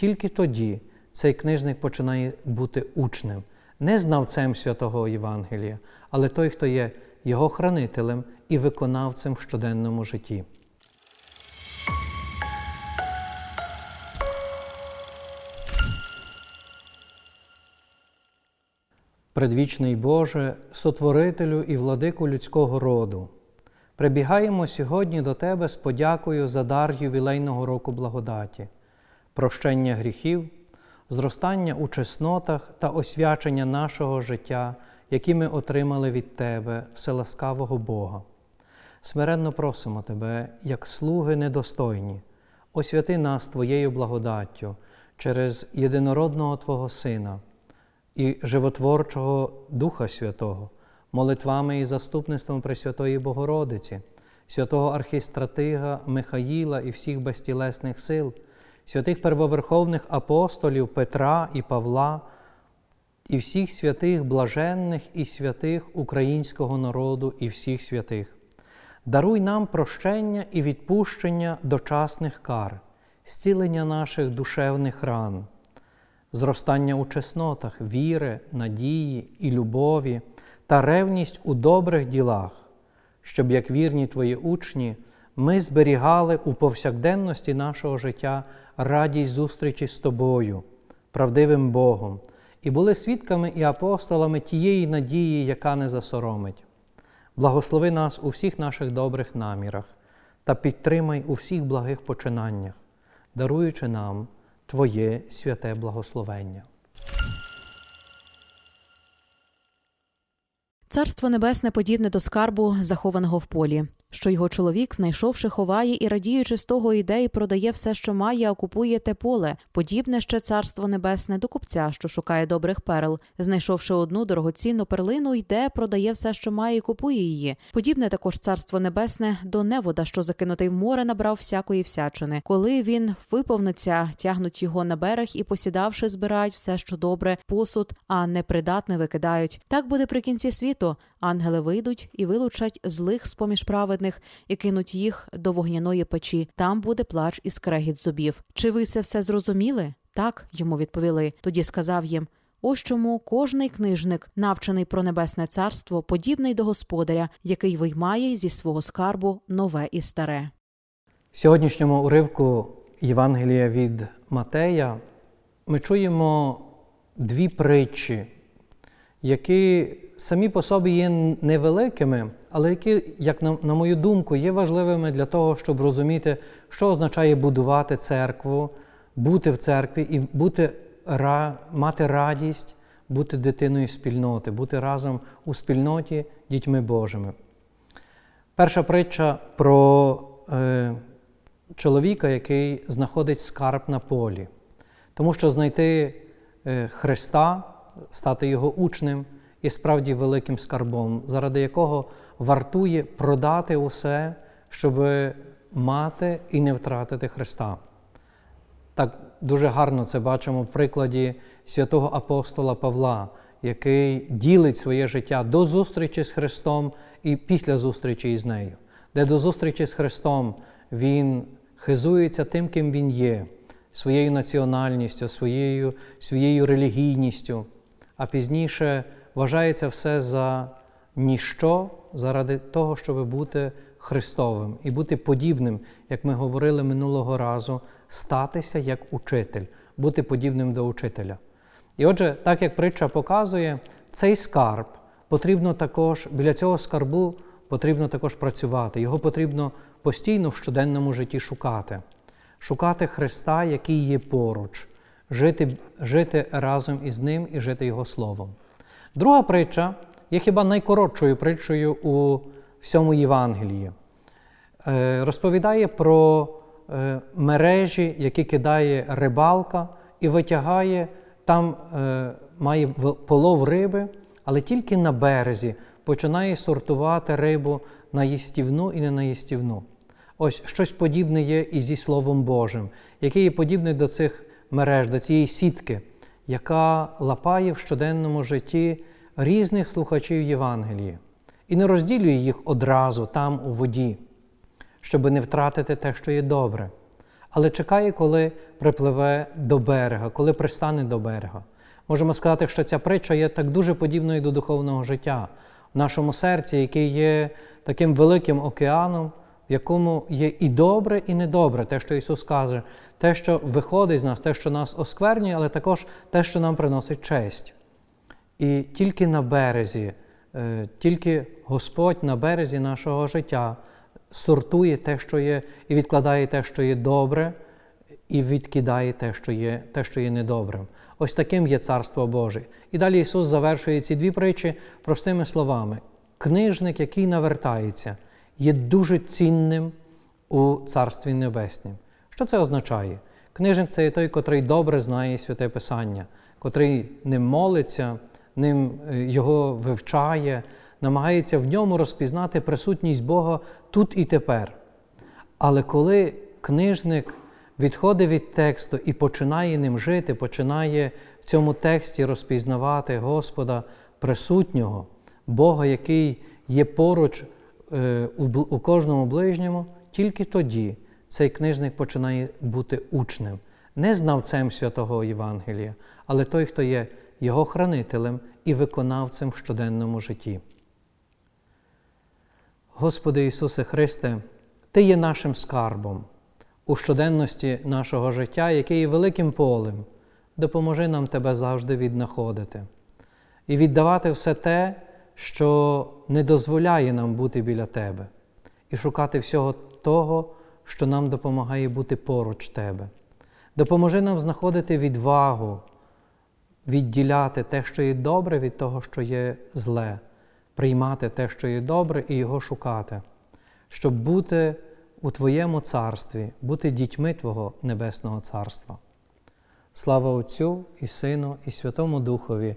Тільки тоді цей книжник починає бути учнем, не знавцем святого Євангелія, але той, хто є його хранителем і виконавцем в щоденному житті. Предвічний Боже, сотворителю і владику людського роду, прибігаємо сьогодні до Тебе з подякою за дар ювілейного року благодаті, прощення гріхів, зростання у чеснотах та освячення нашого життя, які ми отримали від Тебе, вселаскавого Бога. Смиренно просимо Тебе, як слуги недостойні, освяти нас Твоєю благодаттю через єдинородного Твого Сина і животворчого Духа Святого, молитвами і заступництвом Пресвятої Богородиці, святого архістратига Михаїла і всіх безтілесних сил, святих первоверховних апостолів Петра і Павла, і всіх святих блаженних і святих українського народу і всіх святих. Даруй нам прощення і відпущення дочасних кар, зцілення наших душевних ран зростання у чеснотах, віри, надії і любові та ревність у добрих ділах, щоб, як вірні Твої учні, ми зберігали у повсякденності нашого життя радість зустрічі з Тобою, правдивим Богом, і були свідками і апостолами тієї надії, яка не засоромить. Благослови нас у всіх наших добрих намірах та підтримай у всіх благих починаннях, даруючи нам Твоє святе благословення. Царство небесне подібне до скарбу, захованого в полі, що його чоловік, знайшовши, ховає і радіючи з того йде і продає все, що має, а купує те поле. Подібне ще царство небесне до купця, що шукає добрих перл. Знайшовши одну дорогоцінну перлину, йде, продає все, що має, і купує її. Подібне також царство небесне до невода, що закинутий в море, набрав всякої всячини. Коли він виповниться, тягнуть його на берег і, посідавши, збирають все, що добре, посуд, а непридатне викидають. Так буде при кінці світу. Ангели вийдуть і вилучать злих з поміж праведних і кинуть їх до вогняної печі. Там буде плач і скрегіт зубів. Чи ви це все зрозуміли? Так, йому відповіли. Тоді сказав їм. Ось чому кожний книжник, навчений про небесне царство, подібний до господаря, який виймає зі свого скарбу нове і старе. В сьогоднішньому уривку Євангелія від Матея ми чуємо дві притчі, які самі по собі є невеликими, але які, як на, на мою думку, є важливими для того, щоб розуміти, що означає будувати церкву, бути в церкві і бути, мати радість, бути дитиною спільноти, бути разом у спільноті дітьми Божими. Перша притча про е, чоловіка, який знаходить скарб на полі. Тому що знайти е, Христа, стати Його учнем є справді великим скарбом, заради якого вартує продати усе, щоб мати і не втратити Христа. Так дуже гарно це бачимо в прикладі святого апостола Павла, який ділить своє життя до зустрічі з Христом і після зустрічі із нею, де до зустрічі з Христом він хизується тим, ким він є, своєю національністю, своєю, своєю релігійністю, а пізніше вважається все за ніщо заради того, щоб бути Христовим і бути подібним, як ми говорили минулого разу, статися як учитель, бути подібним до учителя. І отже, так як притча показує, цей скарб потрібно також, біля цього скарбу потрібно також працювати. Його потрібно постійно в щоденному житті шукати, шукати Христа, який є поруч, жити, жити разом із Ним і жити Його Словом. Друга притча є хіба найкоротшою притчею у всьому Євангелії. Е, Розповідає про е, мережі, які кидає рибалка і витягає, там е, має полов риби, але тільки на березі починає сортувати рибу на їстівну і не на їстівну. Ось щось подібне є і зі Словом Божим, яке є подібне до цих мереж, до цієї сітки, яка лапає в щоденному житті різних слухачів Євангелії і не розділює їх одразу там у воді, щоб не втратити те, що є добре, але чекає, коли припливе до берега, коли пристане до берега. Можемо сказати, що ця притча є так дуже подібною до духовного життя в нашому серці, який є таким великим океаном, в якому є і добре, і недобре, те, що Ісус каже, те, що виходить з нас, те, що нас осквернює, але також те, що нам приносить честь. І тільки на березі, е, тільки Господь на березі нашого життя сортує те, що є, і відкладає те, що є добре, і відкидає те, що є, те, що є недобрим. Ось таким є Царство Боже. І далі Ісус завершує ці дві притчі простими словами. Книжник, який навертається, є дуже цінним у Царстві Небеснім. Що це означає? Книжник це є той, котрий добре знає святе Писання, котрий ним молиться, ним е, його вивчає, намагається в ньому розпізнати присутність Бога тут і тепер. Але коли книжник відходить від тексту і починає ним жити, починає в цьому тексті розпізнавати Господа присутнього, Бога, який є поруч у, у кожному ближньому, тільки тоді цей книжник починає бути учнем, не знавцем святого Євангелія, але той, хто є його хранителем і виконавцем в щоденному житті. Господи Ісусе Христе, Ти є нашим скарбом у щоденності нашого життя, яке є великим полем. Допоможи нам Тебе завжди віднаходити і віддавати все те, що не дозволяє нам бути біля Тебе, і шукати всього того, що нам допомагає бути поруч Тебе. Допоможи нам знаходити відвагу, відділяти те, що є добре, від того, що є зле, приймати те, що є добре, і його шукати, щоб бути у Твоєму царстві, бути дітьми Твого Небесного Царства. Слава Отцю і Сину, і Святому Духові,